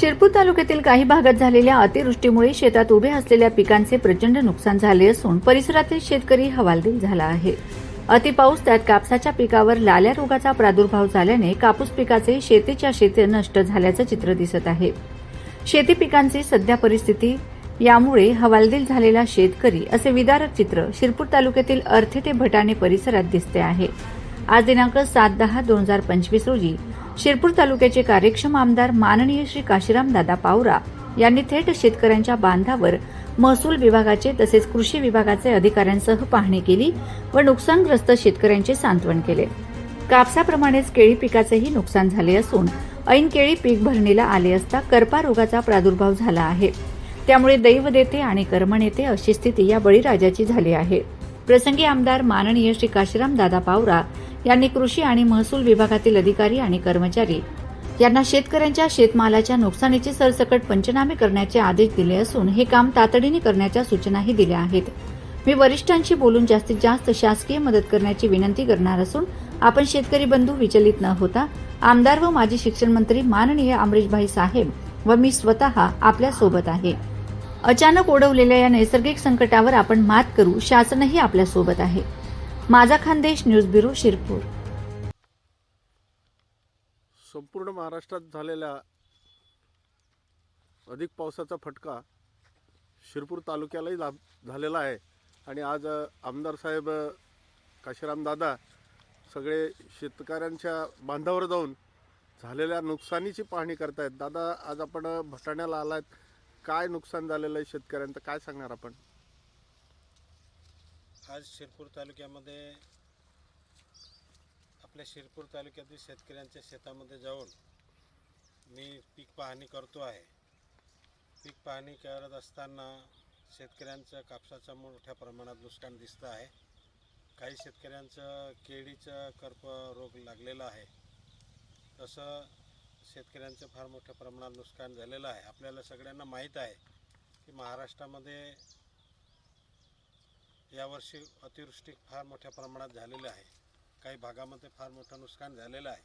शिरपूर तालुक्यातील काही भागात झालेल्या अतिवृष्टीमुळे शेतात उभे असलेल्या पिकांचे प्रचंड नुकसान झाले असून परिसरातील शेतकरी हवालदिल झाला आहे. अतिपाऊस त्यात कापसाच्या पिकावर लाल्या रोगाचा प्रादुर्भाव झाल्याने कापूस पिकाचे शेतीच्या शेती नष्ट झाल्याचं चित्र दिसत आहे. शेती पिकांची सध्या परिस्थिती यामुळे हवालदिल झालेला शेतकरी असे विदारक चित्र शिरपूर तालुक्यातील अर्थे ते भटाणे परिसरात दिसते आहे. आज दिनांक सात दहा दोन हजार पंचवीस रोजी शिरपूर तालुक्याचे कार्यक्षम आमदार माननीय श्री काशीराम दादा पावरा यांनी थेट शेतकऱ्यांच्या बांधावर महसूल विभागाचे तसेच कृषी विभागाचे अधिकाऱ्यांसह पाहणी केली व नुकसानग्रस्त शेतकऱ्यांचे सांत्वन केले. कापसाप्रमाणेच केळी पिकाचेही नुकसान झाले असून ऐन केळी पीक भरणीला आले असता करपा रोगाचा प्रादुर्भाव झाला आहे. त्यामुळे दैव देते आणि कर्म नेते अशी स्थिती या बळीराजाची झाली आहे. प्रसंगी आमदार माननीय श्री काशीराम दादा पावरा यांनी कृषी आणि महसूल विभागातील अधिकारी आणि कर्मचारी यांना शेतकऱ्यांच्या शेतमालाच्या नुकसानीचे सरसकट पंचनामे करण्याचे आदेश दिले असून हे काम तातडीने करण्याच्या सूचनाही दिल्या आहेत. मी वरिष्ठांशी बोलून जास्तीत जास्त शासकीय मदत करण्याची विनंती करणार असून आपण शेतकरी बंधू विचलित न होता आमदार व माजी शिक्षण मंत्री माननीय अमरीशभाई साहेब व मी स्वतः आपल्यासोबत आहे. अचानक ओढवलेल्या या नैसर्गिक संकटावर आपण मात करू शासनही आपल्यासोबत आहे. माझा खानदेश न्यूज ब्युरो शिरपूर. संपूर्ण महाराष्ट्रात झालेल्या अधिक पावसाचा फटका शिरपूर तालुक्यालाही झालेला आहे. आणि आज आमदार साहेब काशीराम दादा सगळे शेतकऱ्यांच्या बांधावर जाऊन झालेल्या नुकसानीची पाहणी करतायत. दादा आज आपण भटाण्याला आलात. काय नुकसान झालेलं आहे शेतकऱ्यांचं? काय सांगणार आपण? आज शिरपूर तालुक्यामध्ये आपल्या शिरपूर तालुक्यातील शेतकऱ्यांच्या शेतामध्ये जाऊन मी पीक पाहणी करतो आहे. पीक पाहणी करत असताना शेतकऱ्यांचं कापसाचं मोठ्या प्रमाणात नुकसान दिसतं आहे. काही शेतकऱ्यांचं केळीचं कर्प रोग लागलेला आहे. तसं शेतकऱ्यांचं फार मोठ्या प्रमाणात नुकसान झालेलं आहे. आपल्याला सगळ्यांना माहीत आहे की महाराष्ट्रामध्ये यावर्षी अतिवृष्टी फार मोठ्या प्रमाणात झालेली आहे. काही भागामध्ये फार मोठं नुकसान झालेलं आहे.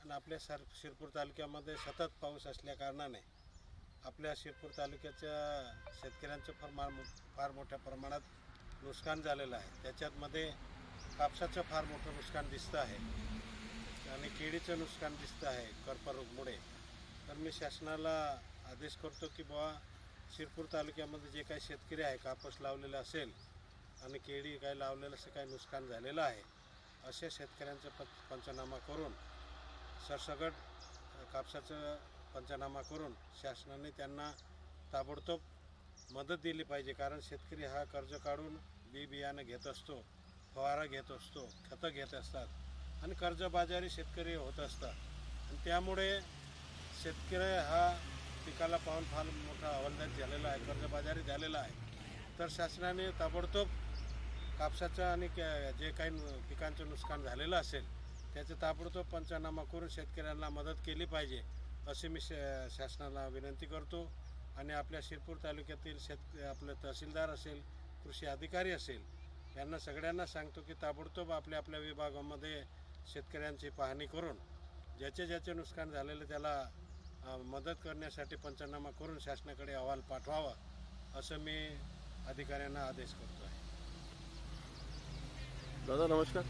आणि आपल्या सर शिरपूर तालुक्यामध्ये सतत पाऊस असल्याकारणाने आपल्या शिरपूर तालुक्याच्या शेतकऱ्यांचं फार मार फार मोठ्या प्रमाणात नुकसान झालेलं आहे. त्याच्यातमध्ये कापसाचं फार मोठं नुकसान दिसतं आहे. आणि केळीचं नुकसान दिसतं आहे कर्करोगमुळे तर मी शासनाला आदेश करतो की बुवा शिरपूर तालुक्यामध्ये जे काही शेतकरी आहे कापूस लावलेला असेल आणि केळी काय लावलेलं असं काही नुकसान झालेलं आहे अशा शेतकऱ्यांचं प पंचनामा करून सरसगट कापसाचं पंचनामा करून शासनाने त्यांना ताबडतोब मदत दिली पाहिजे. कारण शेतकरी हा कर्ज काढून बी बियाणं घेत असतो फवारा घेत असतो खतं घेत असतात. आणि कर्जबाजारी शेतकरी होत असतात. आणि त्यामुळे शेतकरी हा पिकाला पाहून फार मोठा हवालदार झालेला आहे कर्जबाजारी झालेला आहे. तर शासनाने ताबडतोब कापसाचं आणि जे काही पिकांचं नुकसान झालेलं असेल त्याचं ताबडतोब पंचनामा करून शेतकऱ्यांना मदत केली पाहिजे अशी मी शासनाला विनंती करतो. आणि आपल्या शिरपूर तालुक्यातील शेत आपलं तहसीलदार असेल कृषी अधिकारी असेल यांना सगळ्यांना सांगतो की ताबडतोब आपल्या आपल्या विभागामध्ये शेतकऱ्यांची पाहणी करून ज्याचे ज्याचे नुकसान झालेलं त्याला मदत करण्यासाठी पंचनामा करून शासनाकडे अहवाल पाठवावा असं मी अधिकाऱ्यांना आदेश करतो आहे दादा नमस्कार.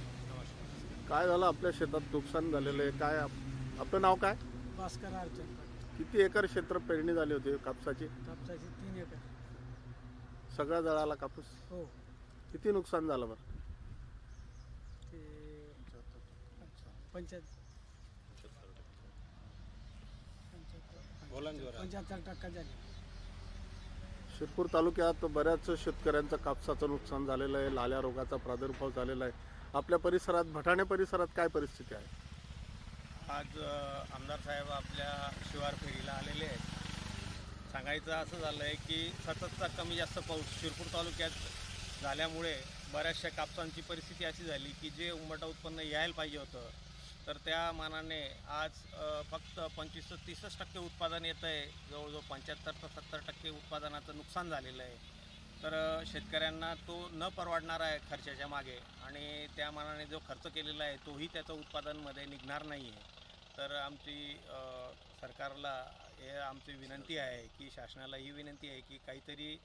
काय झालं? आपल्या शेतात नुकसान झालेलं आहे. काय आप- आपलं नाव काय? भास्कर अर्चन पाटील. किती एकर क्षेत्र पेरणी झाली होती कापसाची? कापसाची तीन एकर. सगळा जळाला कापूस? हो. किती नुकसान झालं बरं ते पंच्याहत्तर. टक्का झाले. शिरपूर तालुक्यात बऱ्याच शेतकऱ्यांचं कापसाचं नुकसान झालेलं आहे लाल्या रोगाचा प्रादुर्भाव झालेला आहे. आपल्या परिसरात भटाणे परिसरात काय परिस्थिती आहे? आज आमदार साहेब आपल्या शिवार फेरीला आलेले आहेत. सांगायचं असं झालं आहे की सततचा कमी जास्त पाऊस शिरपूर तालुक्यात झाल्यामुळे बऱ्याचशा कापसांची परिस्थिती अशी झाली की जे उंबटा उत्पन्न यायला पाहिजे होतं तर त्या मानाने आज फक्त पंचवीस ते तीसच टक्के उत्पादन येतं आहे. जवळजवळ पंच्याहत्तर ते सत्तर टक्के उत्पादनाचं नुकसान झालेलं आहे. तर शेतकऱ्यांना तो न परवडणारा आहे खर्चाच्या मागे. आणि त्या मानाने जो खर्च केलेला आहे तोही त्याचं उत्पादनमध्ये निघणार नाही आहे. तर आमची सरकारला हे आमची विनंती आहे की शासनाला ही विनंती आहे की काहीतरी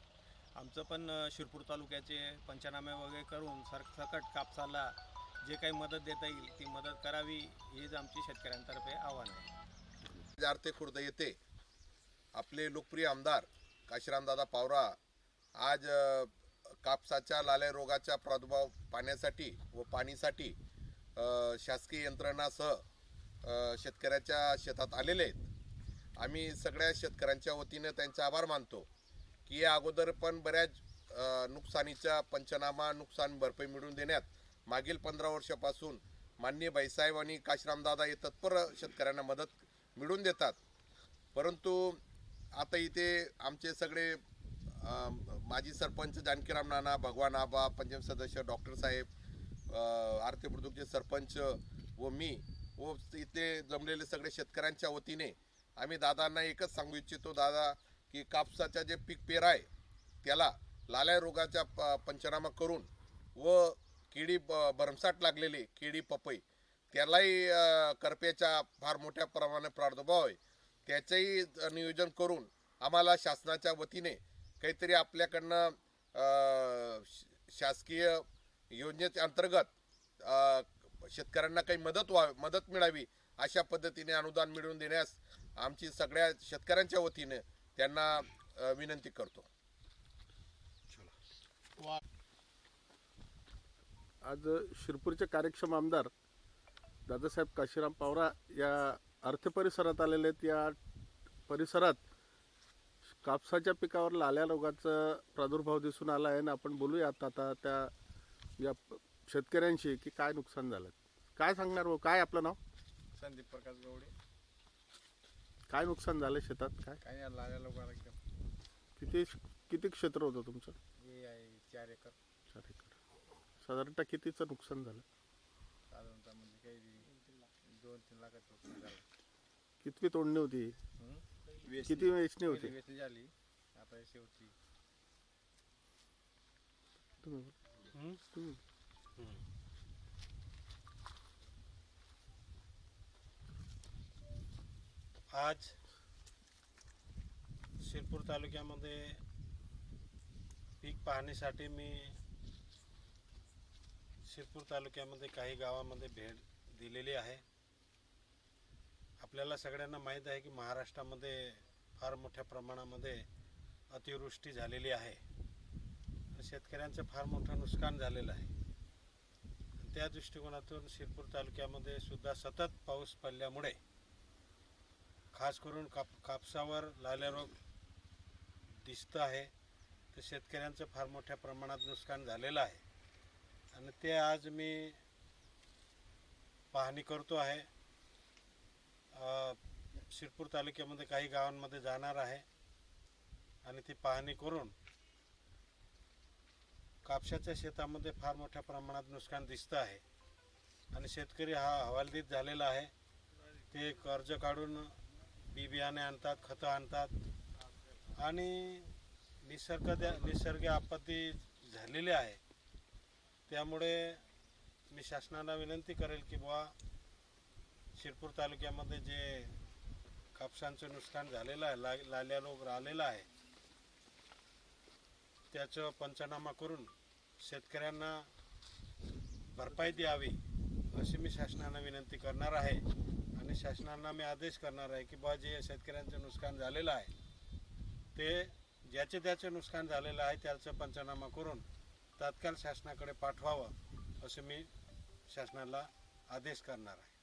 आमचं पण शिरपूर तालुक्याचे पंचनामे वगैरे करून सरसकट कापसाला जे काही मदत देता येईल ती मदत करावी हीच आमची शेतकऱ्यांतर्फे आव्हान आहे. आर्थे खुर्द येथे आपले लोकप्रिय आमदार काशीरामदादा पावरा आज कापसाच्या लाल्या रोगाचा प्रादुर्भाव पाण्यासाठी व पाणीसाठी शासकीय यंत्रणासह शेतकऱ्याच्या शेतात आलेले आहेत. आम्ही सगळ्या शेतकऱ्यांच्या वतीनं त्यांचा आभार मानतो की या अगोदर पण बऱ्याच नुकसानीचा पंचनामा नुकसान भरपाई मिळवून देण्यात मागील पंधरा वर्षापासून माननीय बाईसाहेब आणि काशीरामदादा हे तत्पर शेतकऱ्यांना मदत मिळवून देतात. परंतु आता इथे आमचे सगळे माजी सरपंच जानकीराम नाना भगवान आबा पंचायत सदस्य डॉक्टर साहेब आरती बुद्रुकचे सरपंच व मी व इथे जमलेले सगळे शेतकऱ्यांच्या वतीने आम्ही दादांना एकच सांगू इच्छितो दादा की कापसाचा जे पीक पेर आहे त्याला लाल्या रोगाचा प पंचनामा करून व केळी ब भरमसाट लागलेली केळी पपई त्यालाही करप्याच्या फार मोठ्या प्रमाणात प्रादुर्भाव आहे. त्याचंही नियोजन करून आम्हाला शासनाच्या वतीने काहीतरी आपल्याकडनं शासकीय योजनेच्या अंतर्गत शेतकऱ्यांना काही मदत व्हा मदत मिळावी अशा पद्धतीने अनुदान मिळवून देण्यास आमची सगळ्या शेतकऱ्यांच्या वतीने त्यांना विनंती करतो. आज शिरपूरचे कार्यक्षम आमदार दादासाहेब काशीराम पवारा या अर्थ परिसरात आलेले आहेत. या परिसरात कापसाच्या पिकावर लाल्या रोगाचा प्रादुर्भाव दिसून आला आहे आणि आपण बोलूयात आता त्या या शेतकऱ्यांशी की काय नुकसान झालं. काय सांगणार हो? काय आपलं नाव? संदीप प्रकाश गवडे. काय नुकसान झालं शेतात? काय? काही नाही लागल्या लोकांना एकदम. किती किती क्षेत्र होतं तुमचं? हे आहे चार एकर. चार एकर. साधारणतः कितीचं नुकसान झालं साधारणतः म्हणजे काही दोन तीन लाखाचं नुकसान झालं कितवी तोडणी होती हं? किती वेचणी होती पहिली वेचणी झाली आता हे शेवटी तुम्ही बोला. आज शिरपूर तालुक्यामध्ये पीक पाहणीसाठी मी शिरपूर तालुक्यामध्ये काही गावामध्ये भेट दिलेली आहे. आपल्याला सगळ्यांना माहीत आहे की महाराष्ट्रामध्ये फार मोठ्या प्रमाणामध्ये अतिवृष्टी झालेली आहे. शेतकऱ्यांचं फार मोठं नुकसान झालेलं आहे. त्या दृष्टिकोनातून शिरपूर तालुक्यामध्ये सुद्धा सतत पाऊस पडल्यामुळे खास करून काप कापसावर लाल्या रोग दिसतं आहे. तर शेतकऱ्यांचं फार मोठ्या प्रमाणात नुकसान झालेलं आहे. आणि ते आज मी पाहणी करतो आहे. शिरपूर तालुक्यामध्ये काही गावांमध्ये जाणार आहे. आणि ती पाहणी करून कापसाच्या शेतामध्ये फार मोठ्या प्रमाणात नुकसान दिसतं आहे. आणि शेतकरी हा हवालदित झालेला आहे. ते कर्ज काढून बी बियाणे आणतात खतं आणतात. आणि निसर्ग निसर्ग आपत्ती झालेली आहे. त्यामुळे मी शासनाला विनंती करेल की बुवा शिरपूर तालुक्यामध्ये जे कापसांचं नुकसान झालेलं आहे ला लाल्या रोग राहिलेला आहे त्याचं पंचनामा करून शेतकऱ्यांना भरपाई द्यावी अशी मी शासनाला विनंती करणार आहे. आणि शासनाला मी आदेश करणार आहे की बा जे शेतकऱ्यांचं नुकसान झालेलं आहे ते ज्याचे त्याचे नुकसान झालेलं आहे त्याचं पंचनामा करून तात्काळ शासनाकडे पाठवावं असं मी शासनाला आदेश करणार आहे.